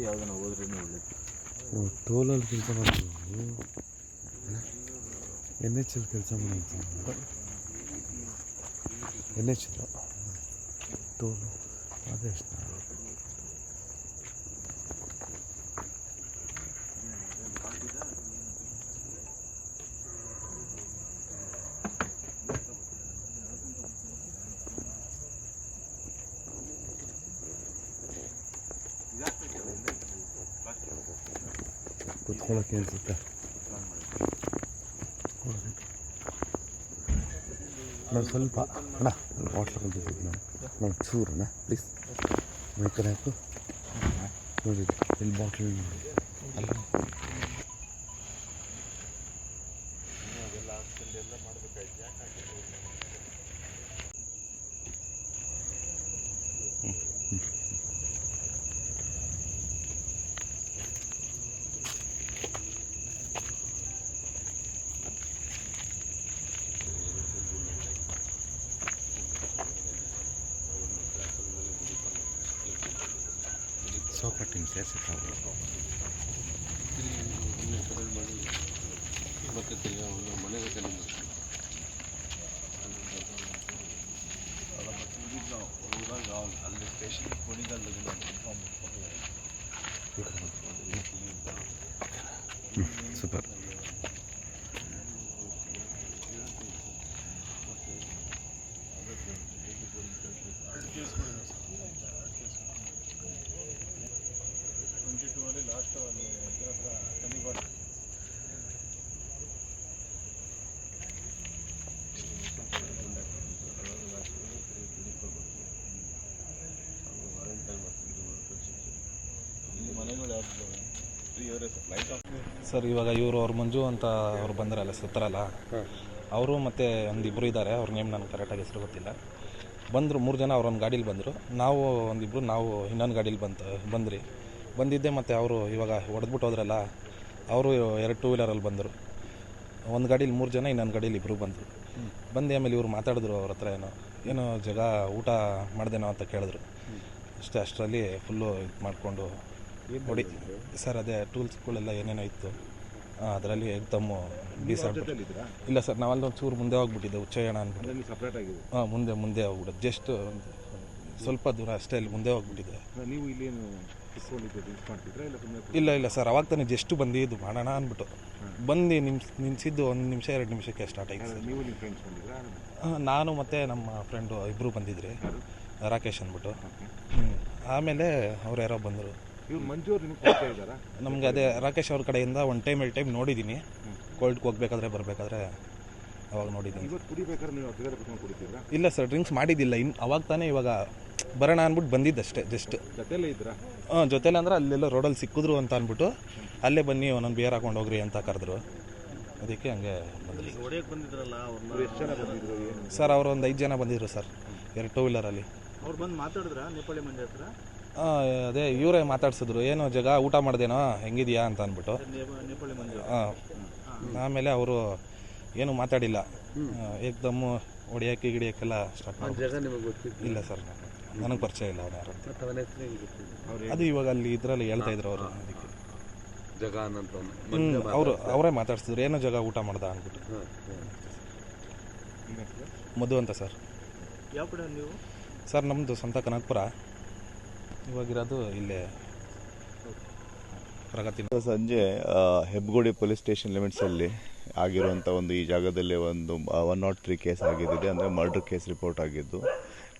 ಗಾಡಿ ಯಾವುದನ್ನು ಹೋದ್ರೆ ಒಳ್ಳೇದು. ಟೋಲಲ್ಲಿ ಕೆಲಸ ಮಾಡ್ತೀವಿ ಎನ್ ಎಚ್ ಎಲ್ ಕೆಲಸ ಮಾಡ್ತೀವಿ ಎನ್ ಎಚ್ ಟೋಲು, ಅದೆಷ್ಟು? ಕುತ್ಕೊಳ್ಳೋಕೆ ಅನ್ಸುತ್ತೆ ನಾವು ಸ್ವಲ್ಪ ಅಣ್ಣ ಬಾಟ್ಲ್ ಕಂಡಿದ್ದೀವಿ ನಾವು ನಾವು ಚೂರು ಅಣ್ಣ ಪ್ಲೀಸ್ ಮೈಕಡೆ ಹಾಕು ನೋಡಿ ಇಲ್ಲಿ ಬಾಟ್ಲ್ ನೋಡಿ ಅಲ್ಲ ಸೋಫಾ ಟೀಮ್ ಸೇರಿಸಿರ್ತಾರೆ ಮತ್ತೆ ತಿರ್ಗಾ ಒಂದು ಮನೆಗೆ ಅಲ್ಲಿ ಸ್ಟೇಷನ್ ಇನ್ಫಾರ್ಮ್ ಸೂಪರ್ ಇಲ್ಲಿ ಮನೆಗಳು ಯಾವ್ದು three hours flight off sir ಇವಾಗ ಇವರು ಅವ್ರ ಮಂಜು ಅಂತ ಅವ್ರು ಬಂದ್ರಲ್ಲ ಸತ್ತರಲ್ಲ ಅವರು ಮತ್ತು ಒಂದಿಬ್ಬರು ಇದ್ದಾರೆ ಅವ್ರ ನೇಮ್ ನನಗೆ ಕರೆಕ್ಟಾಗಿ ಹೆಸರು ಗೊತ್ತಿಲ್ಲ. ಬಂದರು ಮೂರು ಜನ ಅವ್ರೊಂದು ಗಾಡೀಲಿ ಬಂದರು. ನಾವು ಒಂದಿಬ್ಬರು ನಾವು ಇನ್ನೊಂದು ಗಾಡೀಲಿ ಬಂತು ಬಂದ್ರಿ ಬಂದಿದ್ದೆ ಮತ್ತು ಅವರು ಇವಾಗ ಹೊಡೆದ್ಬಿಟ್ಟು ಹೋದ್ರಲ್ಲ ಅವರು ಎರಡು ಟೂ ವೀಲರಲ್ಲಿ ಬಂದರು. ಒಂದು ಗಾಡೀಲಿ ಮೂರು ಜನ ಇನ್ನೊಂದು ಗಾಡೀಲಿ ಇಬ್ಬರು ಬಂದರು. ಬಂದು ಆಮೇಲೆ ಇವ್ರು ಮಾತಾಡಿದ್ರು ಅವ್ರ ಹತ್ರ ಏನೋ ಏನೋ ಜಗ ಊಟ ಮಾಡ್ದೇನೋ ಅಂತ ಕೇಳಿದ್ರು. ಅಷ್ಟೇ ಅಷ್ಟರಲ್ಲಿ ಫುಲ್ಲು ಇದು ಮಾಡಿಕೊಂಡು ಹೊಡಿ ಸರ್ ಅದೇ ಟೂಲ್ಸ್ಗಳೆಲ್ಲ ಏನೇನೋ ಇತ್ತು. ಅದರಲ್ಲಿ ಇದ್ದೀರಾ? ಇಲ್ಲ ಸರ್ ನಾವಲ್ಲೊಂದು ಚೂರು ಮುಂದೆ ಹೋಗ್ಬಿಟ್ಟಿದ್ದೆ ಉಚ್ಚಯಣ ಅಂದ್ಬಿಟ್ಟು. ಅಲ್ಲಿ ಸಪ್ರೇಟ್ ಆಗಿದೆ ಹಾಂ ಮುಂದೆ ಮುಂದೆ ಹೋಗ್ಬಿಟ್ಟು ಜಸ್ಟ್ ಸ್ವಲ್ಪ ದೂರ ಅಷ್ಟೇ ಅಲ್ಲಿ ಮುಂದೆ ಹೋಗ್ಬಿಟ್ಟಿದೆ ನೀವು ಇಲ್ಲಿ ಇಲ್ಲ ಇಲ್ಲ ಸರ್ ಅವಾಗ ತಾನೇ ಜಸ್ಟ್ ಬಂದಿದ್ದು ಮಾಡೋಣ ಅಂದ್ಬಿಟ್ಟು. ಬಂದು ನಿಮ್ಸ್ ನಿನ್ಸಿದ್ದು ಒಂದು ನಿಮಿಷ ಎರಡು ನಿಮಿಷಕ್ಕೆ ಸ್ಟಾರ್ಟ್ ಆಯ್ತು ಸರ್. ನೀವು ನಿಮ್ಮ ನಾನು ಮತ್ತು ನಮ್ಮ ಫ್ರೆಂಡು ಇಬ್ಬರು ಬಂದಿದ್ರಿ. ರಾಕೇಶ್ ಅಂದ್ಬಿಟ್ಟು. ಆಮೇಲೆ ಅವ್ರು ಯಾರೋ ಬಂದರು. ಇವ್ರು ಮಂಜು ಅವ್ರು ನಿಮ್ಗೆ ಇದ್ದಾರಾ? ನಮಗೆ ಅದೇ ರಾಕೇಶ್ ಅವ್ರ ಕಡೆಯಿಂದ ಒನ್ ಟೈಮ್ ಎರಡು ಟೈಮ್ ನೋಡಿದ್ದೀನಿ ಕೋಲ್ಡ್ಗೆ ಹೋಗ್ಬೇಕಾದ್ರೆ ಬರಬೇಕಾದ್ರೆ ಅವಾಗ ನೋಡಿದ್ದೀನಿ ಇವತ್ತು ಕುಡಿಬೇಕಾದ್ರೆ ನೀವು ಸಿಗರೇಟ್ ಕುತ್ಕೊಂಡು ಕುಡಿತಿದ್ರಾ ಇಲ್ಲ ಸರ್ ಡ್ರಿಂಕ್ಸ್ ಮಾಡಿದ್ದಿಲ್ಲ. ಇನ್ನು ಅವಾಗ ತಾನೇ ಇವಾಗ ಬರೋಣ ಅಂದ್ಬಿಟ್ಟು ಬಂದಿದ್ದಷ್ಟೇ ಜಸ್ಟ್ ಜೊತೆಲೇ ಇದ್ರಾ ಹಾಂ ಜೊತೆಲಿ ಅಂದ್ರೆ ಅಲ್ಲೆಲ್ಲ ರೋಡಲ್ಲಿ ಸಿಕ್ಕಿದ್ರು ಅಂತ ಅಂದ್ಬಿಟ್ಟು ಅಲ್ಲೇ ಬನ್ನಿ ಒಂದೊಂದು ಬಿಯರ್ ಹಾಕೊಂಡು ಹೋಗ್ರಿ ಅಂತ ಕರೆದ್ರು. ಅದಕ್ಕೆ ಹಂಗೆ ಬಂದ್ರಿ ಹೊಡೆಯಕ್ಕೆ ಬಂದಿದ್ರಲ್ಲ ಅವ್ರನ್ನ ಎಷ್ಟು ಜನ ಬಂದಿದ್ರು ಏನು? ಸರ್ ಅವರು ಒಂದು ಐದು ಜನ ಬಂದಿದ್ರು ಸರ್ ಎರಡು ಟೂ ವೀಲರಲ್ಲಿ ಅವ್ರು ಬಂದು ಮಾತಾಡಿದ್ರ ನೇಪಾಳಿ ಮಂದಿ ಹತ್ರ? ಅದೇ ಇವರೇ ಮಾತಾಡ್ಸಿದ್ರು. ಏನು ಜಗ ಊಟ ಮಾಡ್ದೇನೋ ಹೆಂಗಿದ್ಯಾ ಅಂತ ಅಂದ್ಬಿಟ್ಟು. ನೇಪಾಳಿ ಮಂದಿ ಹಾಂ ಆಮೇಲೆ ಅವರು ಏನು ಮಾತಾಡಿಲ್ಲ. ಏಕ್ದಮ್ಮು ಹೊಡಿಯಕ್ಕೆ ಗಿಡಿಯೋಕ್ಕೆಲ್ಲ ಸ್ಟಾರ್ಟ್ ಮಾಡಿ ಇಲ್ಲ ಸರ್ ನನಗೆ ಪರಿಚಯ ಇಲ್ಲ ಅವ್ರು ಯಾರು ಅದು ಇವಾಗ ಅಲ್ಲಿ ಇದರಲ್ಲಿ ಹೇಳ್ತಾ ಇದ್ರು ಅವರು ಅದಕ್ಕೆ. ಜಗ ಅನ್ನಂತ ಅವರು ಅವರೇ ಮಾತಾಡ್ಸಿದ್ರು. ಏನೋ ಜಗ ಊಟ ಮಾಡ್ದ ಅಂದ್ಬಿಟ್ಟು. ಮಧು ಅಂತ ಸರ್. ಯಾವ ಕಡೆ ನೀವು? ಸರ್ ನಮ್ಮದು ಸ್ವಂತ ಕನಕಪುರ. ಇವಾಗಿರೋದು ಇಲ್ಲೇ ಪ್ರಗತಿ ಸಂಜೆ ಹೆಬ್ಬಗೋಡಿ ಪೊಲೀಸ್ ಸ್ಟೇಷನ್ ಲಿಮಿಟ್ಸಲ್ಲಿ ಆಗಿರುವಂಥ ಒಂದು ಈ ಜಾಗದಲ್ಲಿ ಒಂದು ಒನ್ ನಾಟ್ ತ್ರೀ ಕೇಸ್ ಆಗಿದ್ದಿದೆ. ಅಂದರೆ ಮರ್ಡರ್ ಕೇಸ್ ರಿಪೋರ್ಟ್ ಆಗಿದ್ದು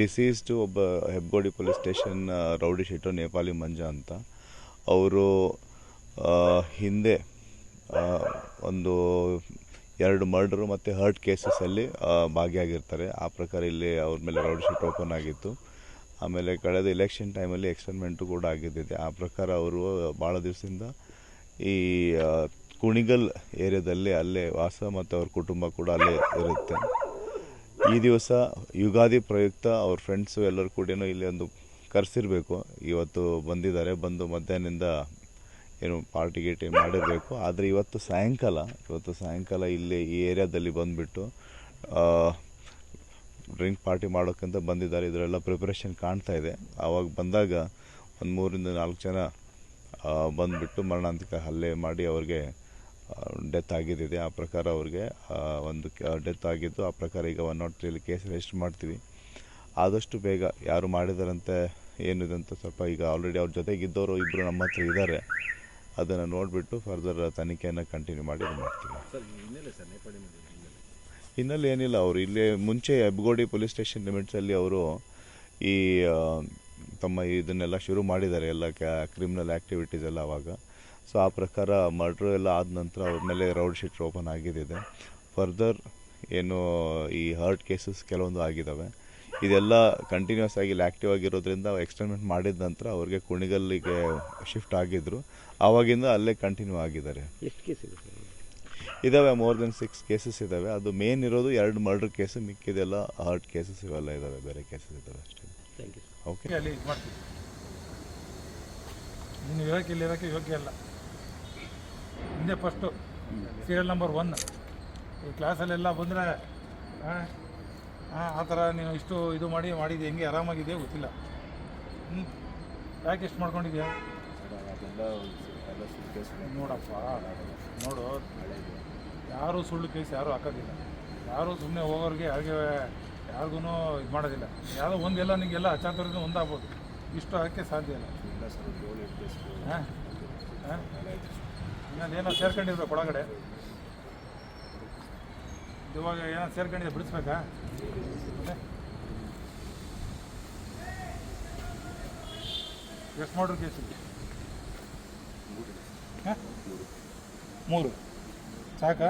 ಡಿಸೀಸ್ಡು ಒಬ್ಬ Hebbagodi police station rowdy ಶೆಟ್ಟು Nepali Manja ಅಂತ. ಅವರು ಹಿಂದೆ ಒಂದು ಎರಡು ಮರ್ಡರು ಮತ್ತು ಹರ್ಟ್ ಕೇಸಸಲ್ಲಿ ಭಾಗಿಯಾಗಿರ್ತಾರೆ. ಆ ಪ್ರಕಾರ ಇಲ್ಲಿ ಅವ್ರ ಮೇಲೆ ರೌಡಿ ಶೀಟ್ ಓಪನ್ ಆಗಿತ್ತು. ಆಮೇಲೆ ಕಳೆದ ಎಲೆಕ್ಷನ್ ಟೈಮಲ್ಲಿ ಎಕ್ಸ್ಪೆರಿಮೆಂಟು ಕೂಡ ಆಗಿದ್ದಿದೆ. ಆ ಪ್ರಕಾರ ಅವರು ಭಾಳ ದಿವಸದಿಂದ ಈ ಕುಣಿಗಲ್ ಏರಿಯಾದಲ್ಲಿ ಅಲ್ಲೇ ವಾಸ ಮತ್ತು ಅವ್ರ ಕುಟುಂಬ ಕೂಡ ಅಲ್ಲೇ ಇರುತ್ತೆ. ಈ ದಿವಸ ಯುಗಾದಿ ಪ್ರಯುಕ್ತ ಅವ್ರ ಫ್ರೆಂಡ್ಸು ಎಲ್ಲರೂ ಕೂಡ ಇಲ್ಲಿ ಒಂದು ಕರೆಸಿರ್ಬೇಕು. ಇವತ್ತು ಬಂದಿದ್ದಾರೆ, ಬಂದು ಮಧ್ಯಾಹ್ನದಿಂದ ಏನು ಪಾರ್ಟಿ ಗೀಟಿ ಮಾಡಿರಬೇಕು. ಆದರೆ ಇವತ್ತು ಸಾಯಂಕಾಲ ಇವತ್ತು ಸಾಯಂಕಾಲ ಇಲ್ಲಿ ಈ ಏರಿಯಾದಲ್ಲಿ ಬಂದುಬಿಟ್ಟು ಡ್ರಿಂಕ್ ಪಾರ್ಟಿ ಮಾಡೋಕ್ಕಂತ ಬಂದಿದ್ದಾರೆ. ಇದರೆಲ್ಲ ಪ್ರಿಪ್ರೇಷನ್ ಕಾಣ್ತಾ ಇದೆ. ಆವಾಗ ಬಂದಾಗ ಒಂದು ಮೂರಿಂದ ನಾಲ್ಕು ಜನ ಬಂದುಬಿಟ್ಟು ಮರಣಾಂತಿಕ ಹಲ್ಲೆ ಮಾಡಿ ಅವ್ರಿಗೆ ಡೆತ್ ಆಗಿದ್ದಿದೆ. ಆ ಪ್ರಕಾರ ಅವ್ರಿಗೆ ಒಂದು ಡೆತ್ ಆಗಿದ್ದು ಆ ಪ್ರಕಾರ ಈಗ ಒನ್ ನಾಟ್ ತ್ರೀಲಿ ಕೇಸ್ ರಿಜಿಸ್ಟರ್ ಮಾಡ್ತೀವಿ. ಆದಷ್ಟು ಬೇಗ ಯಾರು ಮಾಡಿದಾರಂತೆ, ಏನಿದೆ ಅಂತ ಸ್ವಲ್ಪ ಈಗ ಆಲ್ರೆಡಿ ಅವ್ರ ಜೊತೆಗಿದ್ದವರು ಇಬ್ಬರು ನಮ್ಮ ಹತ್ರ ಇದ್ದಾರೆ. ಅದನ್ನು ನೋಡಿಬಿಟ್ಟು ಫರ್ದರ್ ತನಿಖೆಯನ್ನು ಕಂಟಿನ್ಯೂ ಮಾಡಿ ಮಾಡ್ತೀವಿ. ಹಿನ್ನೆಲೆ ಏನಿಲ್ಲ, ಅವರು ಇಲ್ಲಿ ಮುಂಚೆ ಹೆಬ್ಗೋಡಿ ಪೊಲೀಸ್ ಸ್ಟೇಷನ್ ಲಿಮಿಟ್ಸಲ್ಲಿ ಅವರು ಈ ತಮ್ಮ ಇದನ್ನೆಲ್ಲ ಶುರು ಮಾಡಿದ್ದಾರೆ, ಎಲ್ಲ ಕ್ರಿಮಿನಲ್ ಆ್ಯಕ್ಟಿವಿಟೀಸ್ ಎಲ್ಲ ಅವಾಗ. ಸೊ ಆ ಪ್ರಕಾರ ಮರ್ಡ್ರ್ ಎಲ್ಲ ಆದ ನಂತರ ಅವ್ರ ಮೇಲೆ ರೌಡ್ ಶೀಟ್ ಓಪನ್ ಆಗಿದ್ದಿದೆ. ಫರ್ದರ್ ಏನು, ಈ ಹರ್ಟ್ ಕೇಸಸ್ ಕೆಲವೊಂದು ಆಗಿದ್ದಾವೆ. ಇದೆಲ್ಲ ಕಂಟಿನ್ಯೂಸ್ ಆಗಿ ಆ್ಯಕ್ಟಿವ್ ಆಗಿರೋದ್ರಿಂದ ಎಕ್ಸ್ಟೆಂಡ್ಮೆಂಟ್ ಮಾಡಿದ ನಂತರ ಅವ್ರಿಗೆ ಕುಣಿಗಲ್ಲಿಗೆ ಶಿಫ್ಟ್ ಆಗಿದ್ದರು ಆವಾಗಿಂದ ಅಲ್ಲೇ ಕಂಟಿನ್ಯೂ ಆಗಿದ್ದಾರೆ. ಎಷ್ಟು ಕೇಸ್ ಇದೆ ಇದಾವೆ ಮೋರ್ ದೆನ್ ಸಿಕ್ಸ್ ಕೇಸಸ್ ಇದ್ದಾವೆ ಅದು ಮೇನ್ ಇರೋದು ಎರಡು ಮರ್ಡರ್ ಕೇಸು ಮಿಕ್ಕಿದೆಲ್ಲ ಹಾರ್ಟ್ ಕೇಸಸ್ ಇವೆಲ್ಲ ಇದ್ದಾವೆ ಬೇರೆ ಕೇಸಸ್ ಇದಾವೆ ಅಷ್ಟೇ. ಥ್ಯಾಂಕ್ ಯು ಓಕೆ ಅಲ್ಲಿ ಇದು ಮಾಡ್ತೀವಿ. ನೀನು ಇರೋಕ್ಕೆ ಇಲ್ಲಿ ಇರೋಕೆ ಯೋಗ್ಯ ಅಲ್ಲ ಹಿಂದೆ ಫಸ್ಟು ಸೀರಿಯಲ್ ನಂಬರ್ ಒನ್ ಈ ಕ್ಲಾಸಲ್ಲೆಲ್ಲ ಬಂದರೆ ಹಾಂ ಹಾಂ ಆ ಥರ ನೀನು ಇಷ್ಟು ಇದು ಮಾಡಿ ಮಾಡಿದ್ದು ಹೆಂಗೆ ಆರಾಮಾಗಿದೆಯಾ ಗೊತ್ತಿಲ್ಲ. ಹ್ಞೂ ಯಾಕೆ ಎಷ್ಟು ಮಾಡ್ಕೊಂಡಿದ್ಯಾ? ನೋಡಪ್ಪ. ನೋಡು. ಯಾರೂ ಸುಳ್ಳು ಕೇಸ್ ಯಾರೂ ಹಾಕೋದಿಲ್ಲ. ಯಾರೂ ಸುಮ್ಮನೆ ಹೋಗೋರಿಗೆ ಯಾರಿಗೆ ಯಾರಿಗೂ ಇದು ಮಾಡೋದಿಲ್ಲ. ಯಾವುದೋ ಒಂದೆಲ್ಲ ನಿಮಗೆಲ್ಲ ಅಚಾತುರ್ಯದಿಂದ ಒಂದಾಗ್ಬೋದು. ಇಷ್ಟು ಹಾಕೋಕ್ಕೆ ಸಾಧ್ಯ ಇಲ್ಲ. ಹಾಂ? ಹಾಂ? ಇನ್ನೊಂದು ಏನೋ ಸೇರ್ಕೊಂಡಿರ್ಬೇಕು ಒಳಗಡೆ ಇವಾಗ ಏನೋ ಸೇರ್ಕೊಂಡಿದ್ರೆ ಬಿಡಿಸ್ಬೇಕಾ? ಎಷ್ಟು ಮಾಡ್ರಿ ಕೇಸು ಇದೆ ಹಾಂ? ಮೂರು. ಸಾಕಾ